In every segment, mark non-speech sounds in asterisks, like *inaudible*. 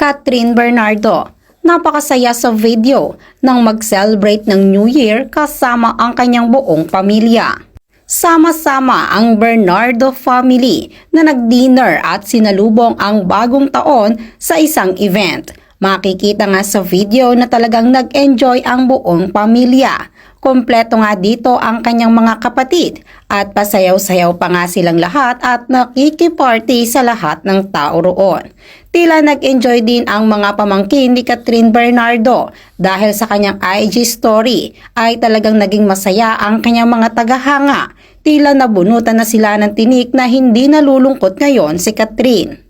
Catherine Bernardo. Napakasaya sa video nang mag-celebrate ng New Year kasama ang kanyang buong pamilya. Sama-sama ang Bernardo family na nag-dinner at sinalubong ang bagong taon sa isang event. Makikita nga sa video na talagang nag-enjoy ang buong pamilya. Kompleto nga dito ang kanyang mga kapatid at pasayaw-sayaw pa nga silang lahat at nakikiparty sa lahat ng tao roon. Tila nag-enjoy din ang mga pamangkin ni Catherine Bernardo dahil sa kanyang IG story ay talagang naging masaya ang kanyang mga tagahanga. Tila nabunutan na sila ng tinik na hindi nalulungkot ngayon si Catherine.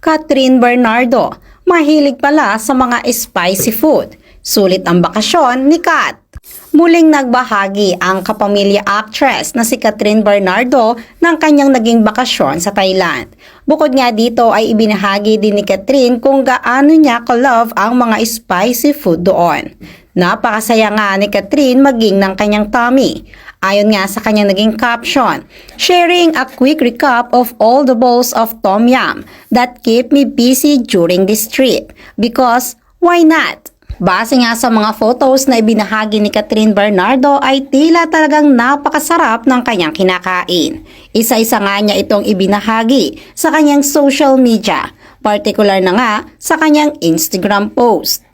Catherine Bernardo, mahilig pala sa mga spicy food. Sulit ang bakasyon ni Kat. Muling nagbahagi ang kapamilya actress na si Catherine Bernardo ng kanyang naging bakasyon sa Thailand. Bukod nga dito ay ibinahagi din ni Catherine kung gaano niya ka-love ang mga spicy food doon. Napakasaya nga ni Catherine maging ng kanyang tummy. Ayon nga sa kanyang naging caption, sharing a quick recap of all the bowls of tom yum that keep me busy during this trip. Because, why not? Base nga sa mga photos na ibinahagi ni Catherine Bernardo ay tila talagang napakasarap ng kanyang kinakain. Isa-isa nga niya itong ibinahagi sa kanyang social media, partikular na nga sa kanyang Instagram post.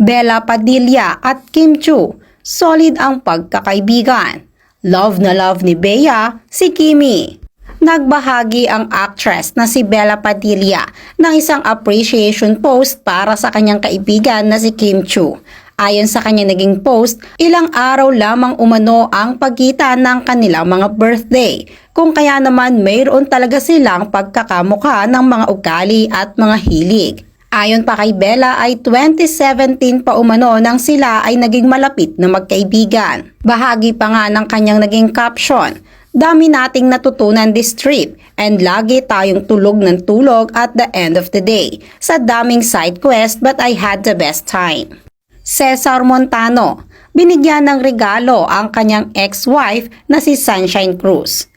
Bella Padilla at Kim Chu, solid ang pagkakaibigan. Love na love ni Bea si Kimi. Nagbahagi ang actress na si Bella Padilla ng isang appreciation post para sa kanyang kaibigan na si Kim Chu. Ayon sa kanyang naging post, ilang araw lamang umano ang pagitan ng kanilang mga birthday. Kung kaya naman mayroon talaga silang pagkakamukha ng mga ugali at mga hilig. Ayon pa kay Bella ay 2017 pa umano nang sila ay naging malapit na magkaibigan. Bahagi pa nga ng kanyang naging caption, Dami nating natutunan this trip and lagi tayong tulog ng tulog at the end of the day. Sa daming side quest but I had the best time. Cesar Montano, binigyan ng regalo ang kanyang ex-wife na si Sunshine Cruz.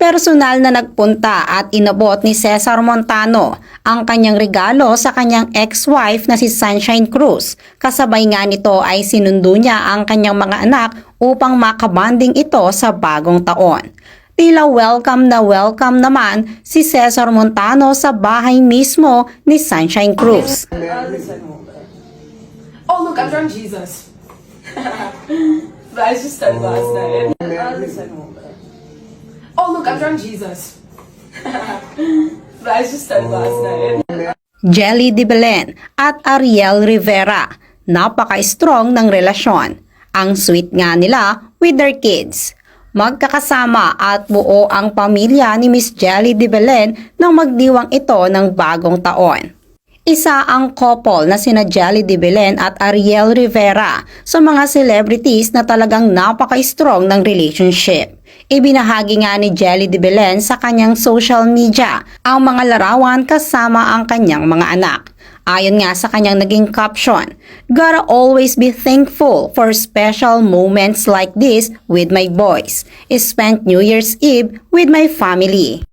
Personal na nagpunta at inabot ni Cesar Montano ang kanyang regalo sa kanyang ex-wife na si Sunshine Cruz. Kasabay nga nito ay sinundo niya ang kanyang mga anak upang makabanding ito sa bagong taon. Tila welcome na welcome naman si Cesar Montano sa bahay mismo ni Sunshine Cruz. Oh, look, I'm drawing Jesus. *laughs* but I just started last night. Oh, look, I'm drawing Jesus. *laughs* but I just started last night. Jelly de Belen at Ariel Rivera. Napaka-strong ng relasyon. Ang sweet nga nila with their kids. Magkakasama at buo ang pamilya ni Miss Jelly de Belen nang magdiwang ito ng bagong taon. Isa ang couple na sina Jelly de Belen at Ariel Rivera sa mga celebrities na talagang napaka-strong ng relationship. Ibinahagi nga ni Jelly de Belen sa kanyang social media ang mga larawan kasama ang kanyang mga anak. Ayon nga sa kanyang naging caption, Gotta always be thankful for special moments like this with my boys. Spent New Year's Eve with my family.